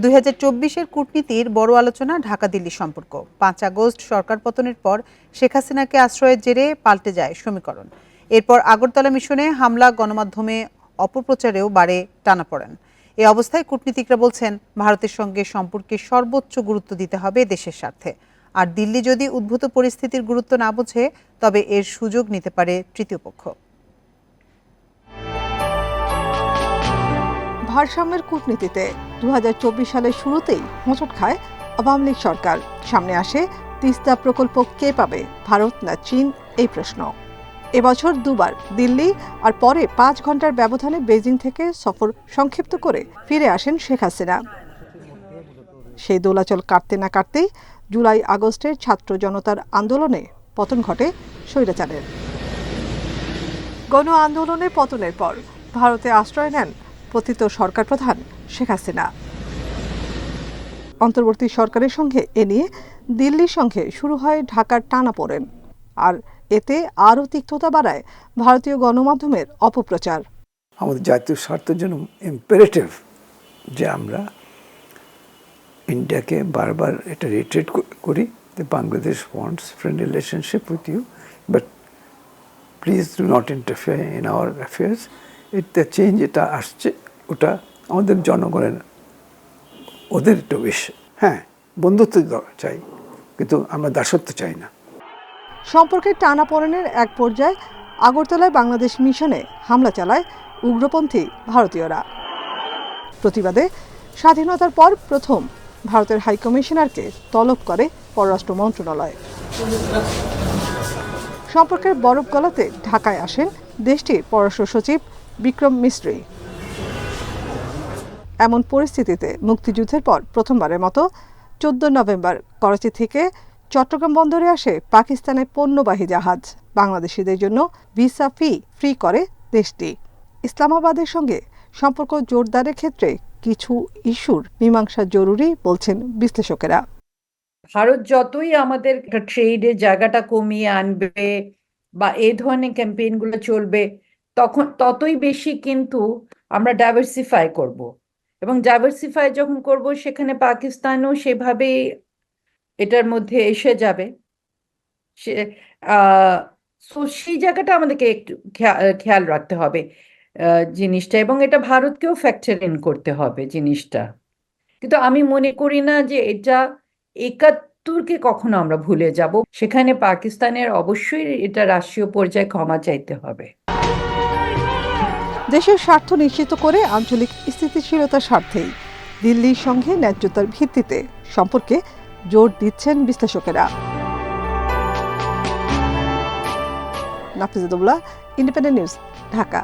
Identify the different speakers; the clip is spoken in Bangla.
Speaker 1: দুই হাজার চব্বিশের কূটনীতির বড় আলোচনা ঢাকা দিল্লি সম্পর্ক। পাঁচ আগস্ট সরকার পতনের পর শেখ হাসিনাকে আশ্রয়ের জেরে পাল্টে যায় সমীকরণ। এরপর আগরতলা মিশনে হামলা, গণমাধ্যমে অপপ্রচারেও বাড়ে টানাপড়েন এ অবস্থায় কূটনীতিকরা বলছেন, ভারতের সঙ্গে সম্পর্কে সর্বোচ্চ গুরুত্ব দিতে হবে দেশের স্বার্থে। আর দিল্লি যদি উদ্ভূত পরিস্থিতির গুরুত্ব না বোঝে, তবে এর সুযোগ নিতে পারে তৃতীয় পক্ষ।
Speaker 2: ভারসাম্যের কূটনীতিতে দু হাজার চব্বিশ সালের শুরুতেই হোঁচট খায় আওয়ামী লীগ সরকার। সামনে আসে তিস্তা প্রকল্প কে পাবে? ভারত না চীন? এই প্রশ্ন। এবছর দুবার, দিল্লি আর পরে পাঁচ ঘণ্টার ব্যবধানে বেজিং থেকে সফর সংক্ষিপ্ত করে ফিরে আসেন শেখ হাসিনা। সেই দোলাচল কাটতে না কাটতেই জুলাই আগস্টের ছাত্র জনতার আন্দোলনে পতন ঘটে স্বৈরাচারের। গণ আন্দোলনের পতনের পর ভারতে আশ্রয় নেন পতিত সরকার প্রধান শেখ হাসিনা। অন্তর্বর্তী সরকারের সঙ্গে এ নিয়ে দিল্লির সঙ্গে শুরু হয় ঢাকার টানা পড়েন আর এতে আরও তিক্ততা বাড়ায় ভারতীয় গণমাধ্যমের অপপ্রচার।
Speaker 3: আমাদের জাতীয় স্বার্থের জন্য ইম্পারেটিভ যে আমরা ইন্ডিয়াকে বারবার এটা রিট্রিট করি যে Bangladesh wants friend relationship with you but please do not interfere in our affairs এটা চেঞ্জ এটা আসছে, ওটা আমাদের জনগণের ওদের একটা উইশ হ্যাঁ বন্ধুত্ব চাই, কিন্তু আমরা দাসত্ব চাই না।
Speaker 2: সম্পর্কের টানাপোড়েনের এক পর্যায়ে আগরতলায় বাংলাদেশ মিশনে হামলা চালায় উগ্রপন্থী ভারতীয়রা। প্রতিবাদে স্বাধীনতার পর প্রথম ভারতের হাইকমিশনারকে তলব করে পররাষ্ট্র মন্ত্রণালয়। সম্পর্কের বরফ গলাতে ঢাকায় আসেন দেশটির পররাষ্ট্র সচিব বিক্রম মিস্ত্রি। এমন পরিস্থিতিতে মুক্তিযুদ্ধের পর প্রথমবারের মতো চোদ্দ নভেম্বর করাচি থেকে চট্টগ্রাম বন্দরে আসে পাকিস্তানের পণ্যবাহী জাহাজ। বাংলাদেশিদের জন্য ভিসা ফি ফ্রি করে দেশটি। ইসলামাবাদের সঙ্গে সম্পর্ক জোরদারের ক্ষেত্রে কিছু ইস্যুর মীমাংসা জরুরি বলছেন বিশ্লেষকেরা।
Speaker 4: ভারত যতই আমাদের ট্রেডের জায়গাটা কমিয়ে আনবে বা এই ধরনের ক্যাম্পেইনগুলো চলবে তখন ততই বেশি কিন্তু আমরা ডাইভার্সিফাই করব। এবং ডাইভার্সিফাই যখন করব, সেখানে পাকিস্তানও সেভাবে এটার মধ্যে এসে যাবে। সে সো সেই জায়গাটা আমাদেরকে একটু খেয়া- খেয়াল রাখতে হবে জিনিসটা। এবং এটা ভারতকেও ফ্যাক্টর ইন করতে হবে জিনিসটা। কিন্তু আমি মনে করি না যে এটা একাত্তরকে কখনো আমরা ভুলে যাব। সেখানে পাকিস্তানের অবশ্যই এটা রাষ্ট্রীয় পর্যায়ে ক্ষমা চাইতে হবে।
Speaker 2: দেশের স্বার্থ নিশ্চিত করে আঞ্চলিক স্থিতিশীলতার স্বার্থেই দিল্লির সঙ্গে ন্যায্যতার ভিত্তিতে সম্পর্কে জোর দিচ্ছেন বিশ্লেষকেরা। Nafizadullah independent news Dhaka.